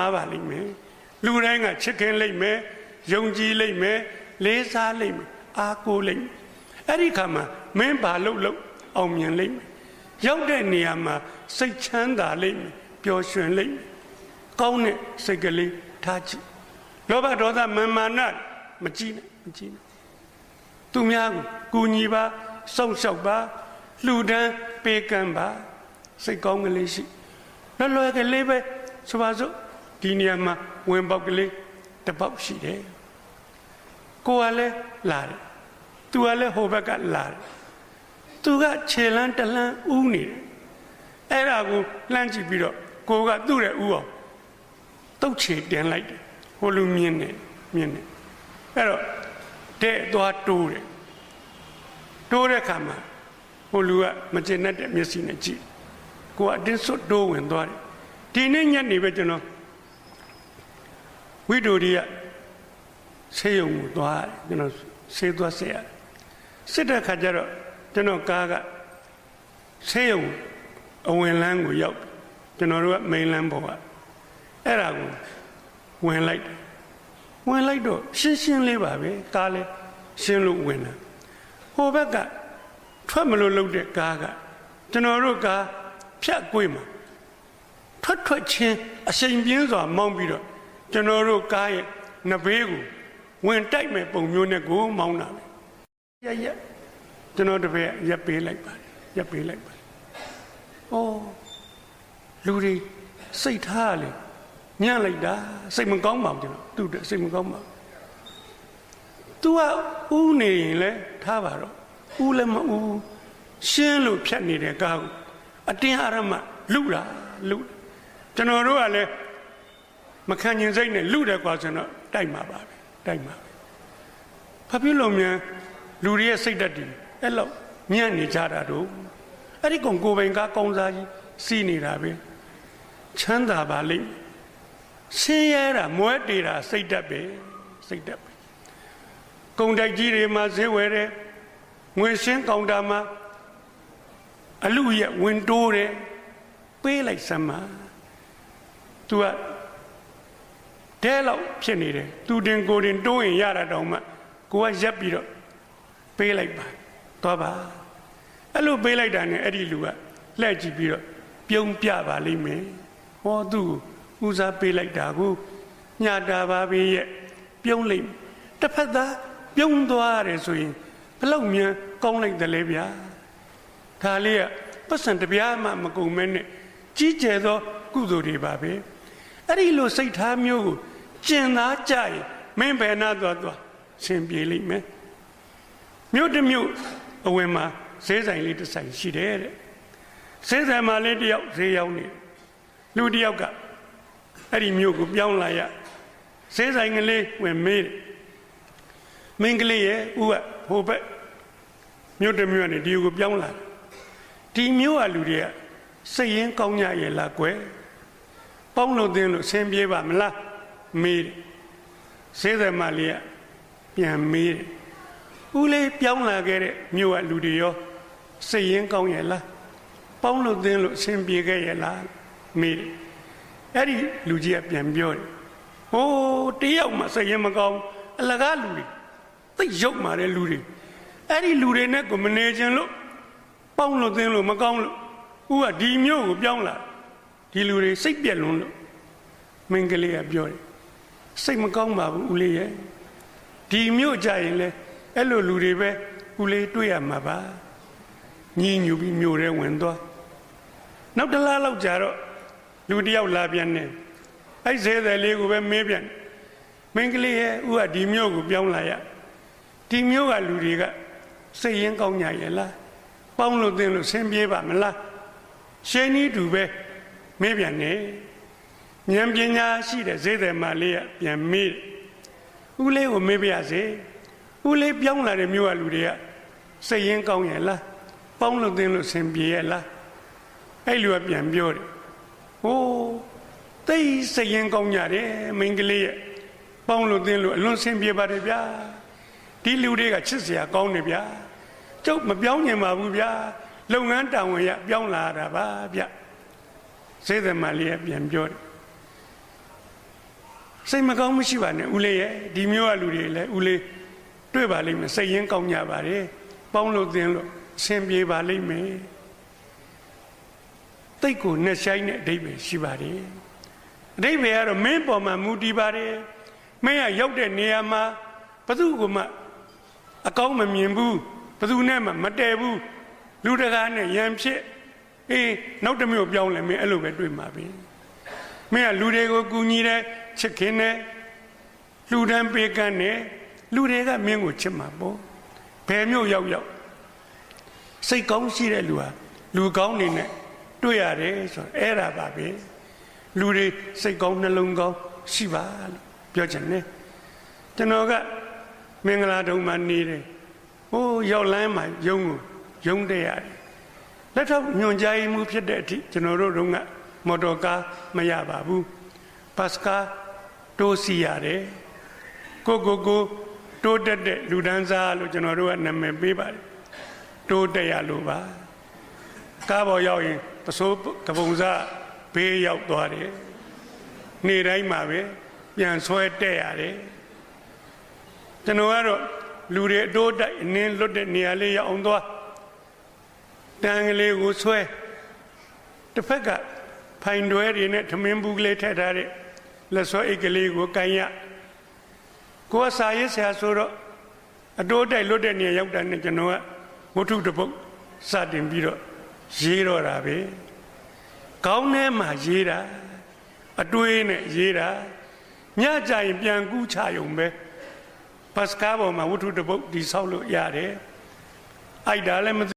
မှားပါလိမ့်မယ်လူတိုင်းကချစ်ခင်လိမ့်မယ်ယုံကြည်လိမ့်မယ်လေးစားလိမ့်မယ်အားကိုးလိမ့်မယ်အဲ့ဒီခါမှာမင်းဘာလို့လို့အောင်မြင်လိမ့်မယ်ရောက်တဲ့နေရာမှာစိတ်ချမ်းသာလိမ့်မယ်ပျော်ရွှင်လိမ့်မယ်ကောင်းတဲ့စိတ်ကလေးထားကြည့်လောဘဒေါသမာမာနမကြည့်နဲ့မကြည့်နဲ့သူများကိုကူညီပါစောင့်ရှောက်ပါလှူဒန်းပေးကမ်းပါစိတ်ကောင်းကလေးရှိလွယ်လွယ်ကလေးပဲဆိုပါစို့ ဒီနေရာမှာဝင်ပေါက်ကလေးတစ်ပေါက်ရှိတယ်ကိုကလည်းလာတယ်သူကလည်းဟိုဘက်ကလာတယ်သူကခြေလန်းတလန်းဥနေတယ်အဲ့ဒါကိုလှမ်းကြည့်ပြီးတော့ကိုကသူ့ရဲ့ဥအောင်တုတ်ချေတင်လိုက်တယ်ဟိုလူမြင်နေမြင်နေအဲ့တော့တဲ့သွားတိုးတယ်တိုးတဲ့ခါမှာဟိုလူကမကျင်တတ်တဲ့မျက်စိနဲ့ကြည့်ကိုကအတင်းစွတ်တိုးဝင်သွားတယ်ဒီနေ့ညနေပဲကျွန်တော် ဝိတိုရီကဆေးရုံကိုသွားတယ်ကျွန်တော်ဆေးသွားဆက်ရတယ်စစ်တဲ့ခါကျတော့ကျွန်တော်ကားကဆေးရုံအဝင်လန်းကိုရောက်တယ်ကျွန်တော်တို့ကမိန်လန်းပေါ်ကအဲ့ဒါကိုဝင်လိုက်တယ်ဝင်လိုက်တော့ရှင်းရှင်းလေးပါပဲကားလဲရှင်းလို့ဝင်တာဟိုဘက်ကထွက်မလို့လုပ်တဲ့ကားကကျွန်တော်တို့ကားဖြတ်ကွေးမှာထွက်ထွက်ချင်းအချိန်ပြင်းစွာမောင်းပြီးတော့ ကျွန်တော်တို့ကားရဲ့နဘေးကိုဝင်တိုက်မဲ့ပုံမျိုးနဲ့ကိုမောင်းတာပဲရရကျွန်တော်တပည့်ရက်ပေးလိုက်ပါတယ်ရက်ပေးလိုက်ပါတယ်ဩလူတွေစိတ်ထားလေညံ့လိုက်တာစိတ်မကောင်းပါဘူးကျွန်တော်သူ့အတွက်စိတ်မကောင်းပါဘူး तू ကဥနေရင်လဲထားပါတော့ဥလည်းမဥရှင်းလို့ဖြတ်နေတဲ့ကားကိုအတင်းအရမလူတာလူကျွန်တော်တို့ကလည်း မခံကျင်စိတ်နဲ့လူတယ်ကွာဆိုတော့တိုက်မှာပါပဲတိုက်မှာပဲဘာဖြစ်လို့မြန်လူတွေရဲ့စိတ်ဓာတ်တွေအဲ့လောက်ညံ့နေကြတာတို့အဲ့ဒီကောင်ကိုယ်ပိုင်ကားကောင်းစားကြီးစီးနေတာပဲချမ်းသာပါလိမ့်မယ်ဆင်းရဲတာမွဲတေတာစိတ်ဓာတ်ပဲစိတ်ဓာတ်ပဲကုံတိုက်ကြီးတွေမှာဈေးဝယ်တယ်ငွေရှင်းကောင်တာမှာအလူရဲ့ဝင်တိုးတယ်ပေးလိုက်စမ်းပါ तू က တဲလောက်ဖြစ်နေတယ်သူတင်ကိုတင်တိုးရင်ရတာတောင်မှကိုကရက်ပြီးတော့ပေးလိုက်ပါသွားပါအဲ့လိုပေးလိုက်တာနဲ့အဲ့ဒီလူကလှည့်ကြည့်ပြီးတော့ပြုံးပြပါလိမ့်မယ်ဟောသူ့ကိုဦးစားပေးလိုက်တာကိုညတာပါပဲရဲ့ပြုံးလိုက်တစ်ဖက်သားပြုံးသွားရတယ်ဆိုရင်ဘလောက်မြန်ကောင်းလိုက်တယ်လေဗျာဒါလေးကပတ်စံတပြားမှမကုန်မဲနဲ့ကြီးကျယ်သော ကုသိုလ်တွေပါပဲအဲ့ဒီလိုစိတ်ထားမျိုးကို ကျင်သားကြရင်မင်းဘယ်နာသွားသွားဆင်ပြေလိမ့်မယ်မြို့တစ်မြို့အဝင်မှာဈေးဆိုင်လေးတစ်ဆိုင်ရှိတယ်တဲ့ဈေးဆိုင်မှာလေးတယောက်ဈေးရောက်နေလူတယောက်ကအဲ့ဒီမြို့ကိုပြောင်းလာရဈေးဆိုင်ကလေးဝင်မေးတယ်မင်းကလေးရဲ့ဥကဟိုဘက်မြို့တစ်မြို့ကနေဒီကိုပြောင်းလာဒီမြို့ကလူတွေကစိတ်ရင်းကောင်းကြရဲ့လားကွယ်ပေါင်းလို့တင်းလို့ဆင်းပြေးပါမလား မေးတယ်ဈေးဆိုင်မှာလေးကပြန်မေးတယ်ဦးလေးပြောင်းလာခဲ့တဲ့မြို့ကလူတွေရောစိတ်ရင်းကောင်းရဲ့လားပေါင်းလို့သင်းလို့အဆင်ပြေခဲ့ရဲ့လားမေးတယ်အဲ့ဒီလူကြီးကပြန်ပြောတယ်ဟိုးတယောက်မှစိတ်ရင်းမကောင်းအလကားလူတွေသိရုပ်မာတဲ့လူတွေအဲ့ဒီလူတွေနဲ့ကိုမနေခြင်းလို့ပေါင်းလို့သင်းလို့မကောင်းလို့ဦးကဒီမြို့ကိုပြောင်းလာဒီလူတွေစိတ်ပြက်လွန်းလို့မင်းကလေးကပြောတယ် စိတ်မကောင်းပါဘူးဦးလေးရဲ့ဒီမြို့ကြရင်လေအဲ့လိုလူတွေပဲဦးလေးတွေ့ရမှာပါညင်းညူပြီးမြို့ထဲဝင်သွားနောက်တစ်လားလောက်ကြာတော့လူတစ်ယောက်လာပြန်တယ်အဲ့ဇဲတယ်လေးကိုပဲမေးပြန်မင်းကလေးရဲ့ဦးကဒီမြို့ကိုပြောင်းလာရဒီမြို့ကလူတွေကစိတ်ရင်းကောင်းကြရဲ့လားပေါင်းလို့သင်လို့ဆင်းပြေးပါမလားရှင်းဤတူပဲမေးပြန်တယ် ဉာဏ်ပညာရှိတဲ့ဇေတယ်မလေးကပြန်မေးဦးလေးကိုမေးပြရစေဦးလေးပြောင်းလာတဲ့မြို့ကလူတွေကစိတ်ရင်းကောင်းရဲ့လားပေါင်းလို့သင်လို့ဆင်ပြေရဲ့လားအဲ့လူကပြန်ပြောတယ်ဟိုးတိတ်စိတ်ရင်းကောင်းကြတယ်မင်းကလေးရဲ့ပေါင်းလို့သင်လို့အလွန်ဆင်ပြေပါတယ်ဗျာဒီလူတွေကချစ်စရာကောင်းတယ်ဗျာကျုပ်မပြောင်းညင်ပါဘူးဗျာလုပ်ငန်းတာဝန်ရပြောင်းလာတာပါဗျစေသမလေးကပြန်ပြောတယ် စိတ်မကောင်းမရှိပါနဲ့ဦးလေးရဲ့ဒီမျိုးကလူတွေလည်းဦးလေးတွေ့ပါလိမ့်မယ်စိတ်ရင်းကောင်းကြပါတယ်ပေါင်းလို့သင်လို့အဆင်ပြေပါလိမ့်မယ်တိတ်ကိုနှက်ဆိုင်တဲ့အဓိပ္ပာယ်ရှိပါတယ်အဓိပ္ပာယ်ကတော့မင်းပေါ်မှာမူတည်ပါတယ်မင်းကရောက်တဲ့နေရာမှာဘသူ့ကိုမှအကောင်းမမြင်ဘူးဘသူနဲ့မှမတည့်ဘူးလူတကာနဲ့ရံဖြစ်အေးနောက်တစ်မျိုးပြောင်းလဲမင်းအဲ့လိုပဲတွေ့မှာပဲမင်းကလူတွေကိုကူညီတဲ့ ချစ်ခင်တဲ့လူတန်းပေးကမ်းတဲ့လူတွေကမင်းကိုချစ်မှာပေါ့ဘယ်မျိုးရောက်ရောက်စိတ်ကောင်းရှိတဲ့လူဟာလူကောင်းနေနဲ့တွေ့ရတယ်ဆိုတော့အဲ့ဒါပါပဲလူတွေစိတ်ကောင်းနှလုံးကောင်းရှိပါလို့ပြောချင်တယ်ကျွန်တော်ကမင်္ဂလာတုံမှာနေတယ်ဟိုးရောက်လမ်းမှာယုံကိုယုံတဲ့ရတယ်လက်ထောက်ညွန်ကြားမှုဖြစ်တဲ့အထိကျွန်တော်တို့ကမော်တော်ကားမရပါဘူးပတ်စကာ တိုးစီရတယ်ကိုကိုကိုတိုးတက်တဲ့လူဒန်းစားလို့ကျွန်တော်တို့ကနာမည်ပေးပါတယ်တိုးတက်ရလို့ပါကားပေါ်ရောက်ရင်ပစိုးကပုံစားဘေးရောက်သွားတယ်နေ့တိုင်းမှာပဲပြန်ဆွဲတက်ရတယ်ကျွန်တော်ကတော့လူတွေအတိုးတိုက်အနင်းလွတ်တဲ့နေရာလေးရောက်အောင်သွားတန်ကလေးကိုဆွဲတစ်ဖက်ကဖိုင်တွဲတွေနဲ့ထမင်းဘူးကလေးထည့်ထားတဲ့ လက်ဆွဲအိတ်ကလေးကိုကန်ရကိုယ်ကစာရေးဆရာဆိုတော့အတိုးတိုက်လွတ်တဲ့နေရာရောက်တာနဲ့ကျွန်တော်ကဝတ္ထုတစ်ပုဒ်စတင်ပြီးတော့ရေးတော့တာပဲကောင်းထဲမှာရေးတာအတွေးနဲ့ရေးတာညကြရင်ပြန်ကူးချရုံပဲပတ်စကားပေါ်မှာဝတ္ထုတစ်ပုဒ်ဒီဆောက်လို့ရတယ်အိုက်တာလည်းမ